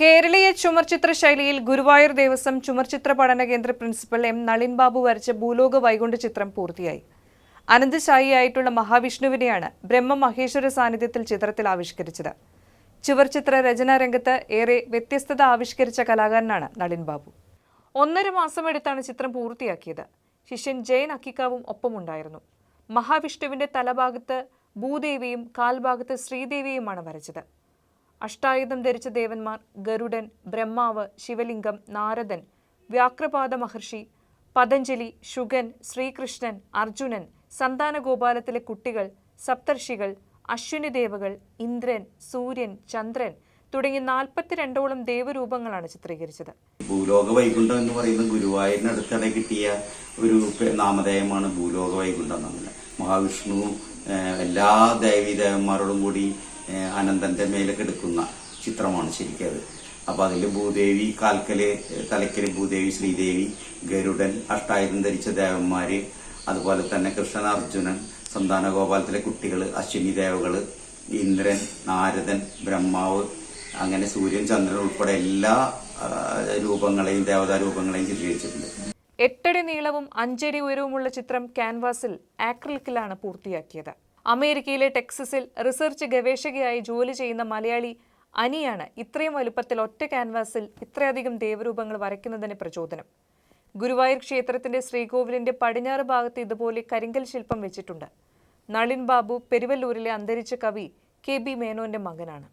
കേരളീയ ചുമർചിത്ര ശൈലിയിൽ ഗുരുവായൂർ ദേവസ്വം ചുമർചിത്ര പഠന കേന്ദ്ര പ്രിൻസിപ്പൽ എം നളിൻ ബാബു വരച്ച ഭൂലോക വൈകുണ്ഠ ചിത്രം പൂർത്തിയായി. അനന്തശായിയായിട്ടുള്ള മഹാവിഷ്ണുവിനെയാണ് ബ്രഹ്മ മഹേശ്വര സാന്നിധ്യത്തിൽ ചിത്രത്തിൽ ആവിഷ്കരിച്ചത്. ചുവർചിത്ര രചനാരംഗത്ത് ഏറെ വ്യത്യസ്തത ആവിഷ്കരിച്ച കലാകാരനാണ് നളിൻ ബാബു ഒന്നര മാസമെടുത്താണ് ചിത്രം പൂർത്തിയാക്കിയത്. ശിഷ്യൻ ജയൻ അക്കിക്കാവും ഒപ്പമുണ്ടായിരുന്നു. മഹാവിഷ്ണുവിന്റെ തലഭാഗത്ത് ഭൂദേവിയും കാൽഭാഗത്ത് ശ്രീദേവിയുമാണ് വരച്ചത്. അഷ്ടായുധം ധരിച്ച ദേവന്മാർ ഗരുഡൻ ബ്രഹ്മാവ് ശിവലിംഗം നാരദൻ വ്യാക്രപാദ മഹർഷി പതഞ്ജലി ശുഗൻ ശ്രീകൃഷ്ണൻ അർജുനൻ സന്താനഗോപാലത്തിലെ കുട്ടികൾ സപ്തർഷികൾ അശ്വിനി ദേവകൾ ഇന്ദ്രൻ സൂര്യൻ ചന്ദ്രൻ തുടങ്ങി നാൽപ്പത്തിരണ്ടോളം ദേവരൂപങ്ങളാണ് ചിത്രീകരിച്ചത്. ഭൂലോക വൈകുണ്ഠം എന്ന് പറയുന്നത് ഗുരുവായൂരിനടുത്തിടെ കിട്ടിയ ഒരു നാമധേയമാണ് ഭൂലോക വൈകുണ്ഠം എന്നുള്ളത് മഹാവിഷ്ണു എല്ലാ ദേവീദേവന്മാരോടും കൂടി അനന്തന്റെ മേലെ കിടക്കുന്ന ചിത്രമാണ് ശരിക്കും അത് അപ്പൊ അതിൽ ഭൂദേവി കാൽക്കൽ തലയ്ക്കൽ ഭൂദേവി ശ്രീദേവി ഗരുഡൻ അഷ്ടായുധം ധരിച്ച ദേവന്മാര് അതുപോലെ തന്നെ കൃഷ്ണൻ അർജുനൻ സന്താന ഗോപാലത്തിലെ കുട്ടികൾ അശ്വിനി ദേവകൾ ഇന്ദ്രൻ നാരദൻ ബ്രഹ്മാവ് അങ്ങനെ സൂര്യൻ ചന്ദ്രൻ ഉൾപ്പെടെ എല്ലാ രൂപങ്ങളെയും ദേവതാ രൂപങ്ങളെയും ചിത്രീകരിച്ചിട്ടുണ്ട്. എട്ടടി നീളവും അഞ്ചടി ഉയരവുമുള്ള ചിത്രം ക്യാൻവാസിൽ ആക്രിലിക്കിലാണ് പൂർത്തിയാക്കിയത്. അമേരിക്കയിലെ ടെക്സസിൽ റിസർച്ച് ഗവേഷകയായി ജോലി ചെയ്യുന്ന മലയാളി അനിയാണ് ഇത്രയും വലുപ്പത്തിൽ ഒറ്റ ക്യാൻവാസിൽ ഇത്രയധികം ദേവരൂപങ്ങൾ വരയ്ക്കുന്നതിന് പ്രചോദനം. ഗുരുവായൂർ ക്ഷേത്രത്തിന്റെ ശ്രീകോവിലിന്റെ പടിഞ്ഞാറ് ഭാഗത്ത് ഇതുപോലെ കരിങ്കൽ ശില്പം വെച്ചിട്ടുണ്ട്. നളിൻ ബാബു പെരുവല്ലൂരിലെ അന്തരിച്ച കവി കെ ബി മേനോന്റെ മകനാണ്.